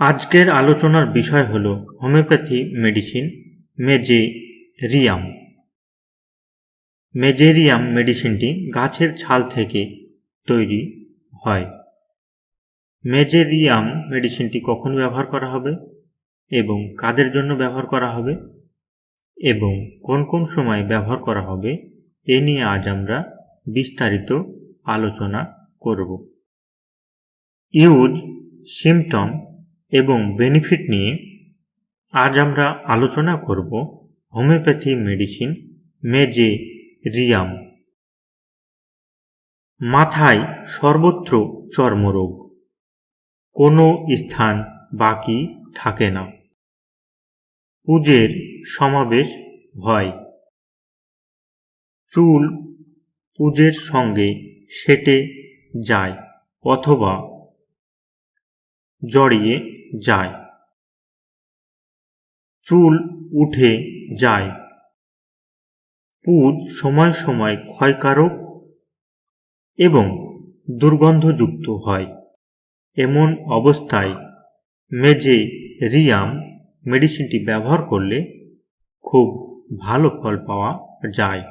আজকের আলোচনার বিষয় হল হোমিওপ্যাথি মেডিসিন মেজেরিয়াম। মেজেরিয়াম মেডিসিনটি গাছের ছাল থেকে তৈরি হয়। মেজেরিয়াম মেডিসিনটি কখন ব্যবহার করা হবে এবং কাদের জন্য ব্যবহার করা হবে এবং কোন কোন সময় ব্যবহার করা হবে এ নিয়ে আজ আমরা বিস্তারিত আলোচনা করব। ইউজ, সিমটম এবং বেনিফিট নিয়ে আজ আমরা আলোচনা করব হোমিওপ্যাথি মেডিসিন মেজে রিয়াম মাথায় সর্বত্র চর্মরোগ। কোনো স্থান বাকি থাকে না। পুজের সমাবেশ হয়। চুল পুজের সঙ্গে সেটে যায় অথবা জড়িয়ে যায়। চুল উঠে যায়। পুজ সময় সময় ক্ষয়কারক এবং দুর্গন্ধযুক্ত হয়। এমন অবস্থায় মেজে রিয়াম মেডিসিনটি ব্যবহার করলে খুব ভালো ফল পাওয়া যায়।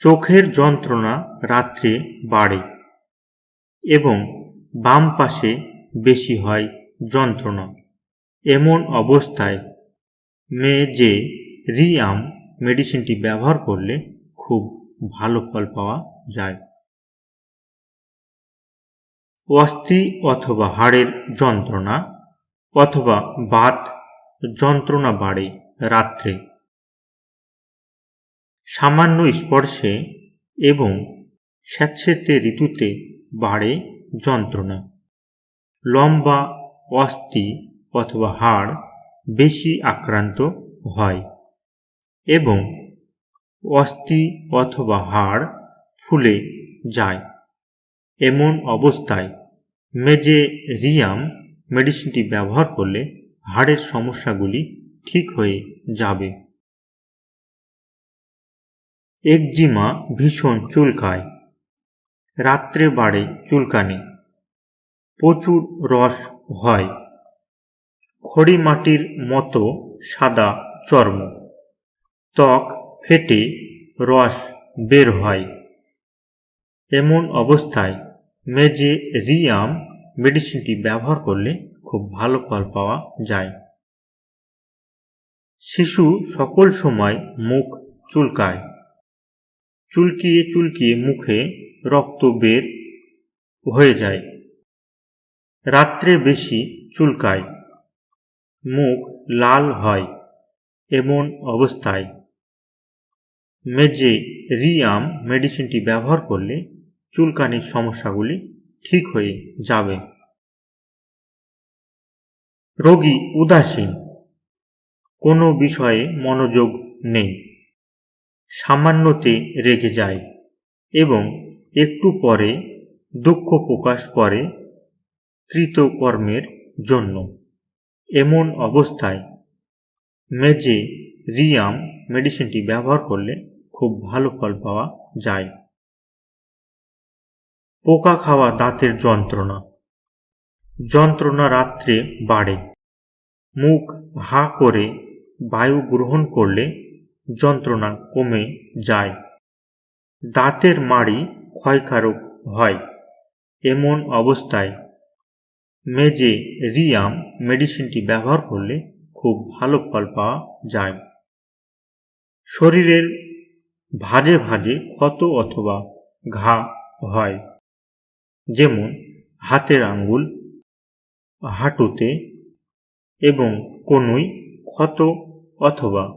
চোখের যন্ত্রণা রাত্রে বাড়ে এবং বাম পাশে বেশি হয় যন্ত্রণা। এমন অবস্থায় মেজে রিয়াম মেডিসিনটি ব্যবহার করলে খুব ভালো ফল পাওয়া যায়। অস্থি অথবা হাড়ের যন্ত্রণা অথবা বাত যন্ত্রণা বাড়ে রাত্রে। সামান্য স্পর্শে এবং স্যাঁতস্যাঁতে ঋতুতে বাড়ে যন্ত্রণা। লম্বা, অস্থি অথবা হাড় বেশি আক্রান্ত হয় এবং অস্থি অথবা হাড় ফুলে যায়। এমন অবস্থায় মেজেরিয়াম মেডিসিনটি ব্যবহার করলে হাড়ের সমস্যাগুলি ঠিক হয়ে যাবে। একজিমা ভীষণ চুলকায়। রাত্রে বাড়ে চুলকানি। প্রচুর রস হয়। খড়ি মাটির মতো সাদা চর্ম। ত্বক ফেটে রস বের হয়। এমন অবস্থায় মেজে রিয়াম মেডিসিনটি ব্যবহার করলে খুব ভালো ফল পাওয়া যায়। শিশু সকল সময় মুখ চুলকায়। চুলকিয়ে চুলকিয়ে মুখে রক্ত বের হয়ে যায়। রাত্রে বেশি চুলকায়। মুখ লাল হয় এমন অবস্থায়। মেজে রিয়াম মেডিসিনটি ব্যবহার করলে চুলকানির সমস্যাগুলি ঠিক হয়ে যাবে। রোগী উদাসীন। কোনো বিষয়ে মনোযোগ নেই। সামান্যতে রেগে যায় এবং একটু পরে দুঃখ প্রকাশ করে কৃতকর্মের জন্য। এমন অবস্থায় মেজে রিয়াম মেডিসিনটি ব্যবহার করলে খুব ভালো ফল পাওয়া যায়। পোকা খাওয়া দাঁতের যন্ত্রণা। যন্ত্রণা রাত্রে বাড়ে। মুখ হা করে বায়ু গ্রহণ করলে যন্ত্রণা কমে যায়। দাঁতের মাড়ি ক্ষয়কারক হয়। এমন অবস্থায় মেজে রিয়াম মেডিসিনটি ব্যবহার করলে খুব ভালো ফল পাওয়া যায়। শরীরের ভাজে ভাজে ক্ষত অথবা ঘা হয়। যেমন হাতের আঙ্গুল, হাঁটুতে এবং কোনোই ক্ষত অথবা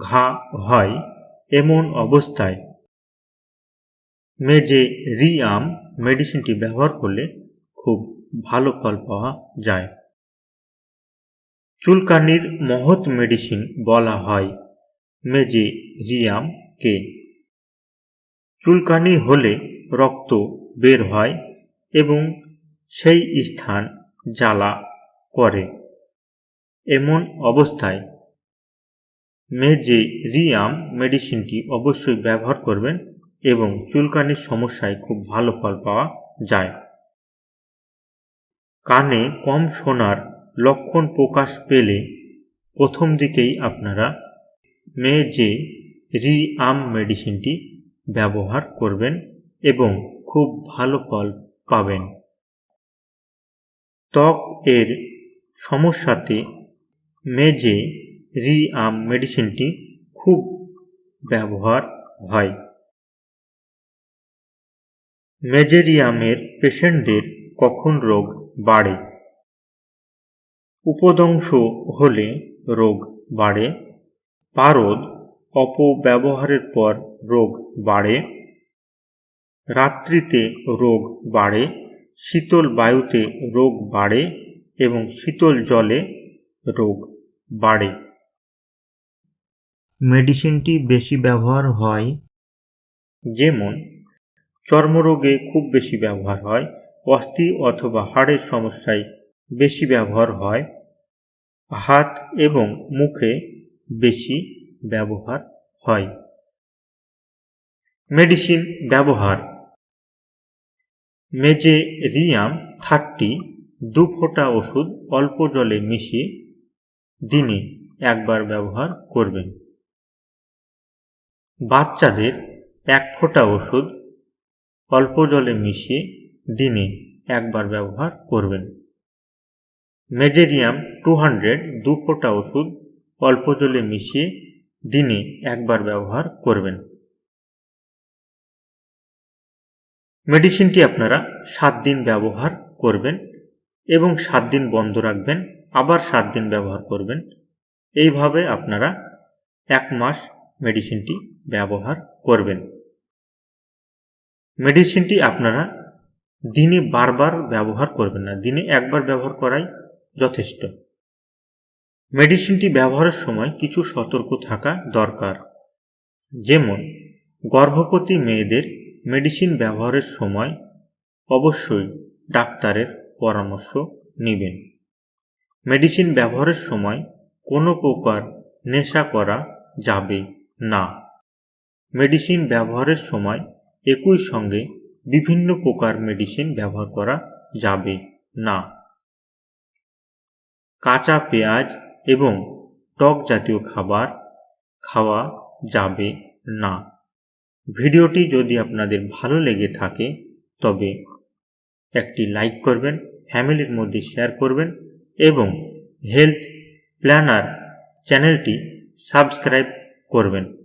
ঘা হয়। এমন অবস্থায় মেজে রিয়াম মেডিসিনটি ব্যবহার করলে খুব ভালো ফল পাওয়া যায়। চুলকানির মহৎ মেডিসিন বলা হয় মেজে রিয়ামকে চুলকানি হলে রক্ত বের হয় এবং সেই স্থান জ্বালা করে। এমন অবস্থায় মেজে রিয়াম মেডিসিনটি অবশ্যই ব্যবহার করবেন এবং চুলকানির সমস্যায় খুব ভালো ফল পাওয়া যায়। কানে কম শোনার লক্ষণ প্রকাশ পেলে প্রথম দিকেই আপনারা মেজে রি আম মেডিসিনটি ব্যবহার করবেন এবং খুব ভালো ফল পাবেন। ত্বক এর সমস্যাতে মেজে রি আম মেডিসিনটি খুব ব্যবহার হয়। মেজেরিয়ামের পেশেন্টদের কখন রোগ বাড়ে? উপদংশ হলে রোগ বাড়ে, পারদ অপব্যবহারের পর রোগ বাড়ে, রাত্রিতে রোগ বাড়ে, শীতল বায়ুতে রোগ বাড়ে এবং শীতল জলে রোগ বাড়ে। মেডিসিনটি বেশি ব্যবহার হয় যেমন চর্মরোগে খুব বেশি ব্যবহার হয়, অস্থি অথবা হাড়ের সমস্যায় বেশি ব্যবহার হয়, হাত এবং মুখে বেশি ব্যবহার হয়। মেডিসিন ব্যবহার। মেজে রিয়াম থার্টি, দু ফোঁটা ওষুধ অল্প জলে মিশিয়ে দিনে একবার ব্যবহার করবেন। বাচ্চাদের এক ফোঁটা ওষুধ অল্প জলে মিশিয়ে দিনে একবার ব্যবহার করবেন। মেজেরিয়াম টু হান্ড্রেড দু ফোঁটা ওষুধ অল্প জলে মিশিয়ে দিনে একবার ব্যবহার করবেন। মেডিসিনটি আপনারা সাত দিন ব্যবহার করবেন এবং সাত দিন বন্ধ রাখবেন, আবার সাত দিন ব্যবহার করবেন। এইভাবে আপনারা এক মাস মেডিসিনটি ব্যবহার করবেন। মেডিসিনটি আপনারা দিনে বারবার ব্যবহার করবেন না। দিনে একবার ব্যবহার করাই যথেষ্ট। মেডিসিনটি ব্যবহারের সময় কিছু সতর্ক থাকা দরকার। যেমন, গর্ভবতী মেয়েদের মেডিসিন ব্যবহারের সময় অবশ্যই ডাক্তারের পরামর্শ নেবেন। মেডিসিন ব্যবহারের সময় কোনো প্রকার নেশা করা যাবে না। মেডিসিন ব্যবহারের সময় একই সঙ্গে বিভিন্ন প্রকার মেডিসিন ব্যবহার করা যাবে না। কাঁচা পেঁয়াজ এবং টক জাতীয় খাবার খাওয়া যাবে না। ভিডিওটি যদি আপনাদের ভালো লেগে থাকে, তবে একটি লাইক করবেন ফ্যামিলির মধ্যে শেয়ার করবেন এবং হেলথ প্ল্যানার চ্যানেলটি সাবস্ক্রাইব করবেন।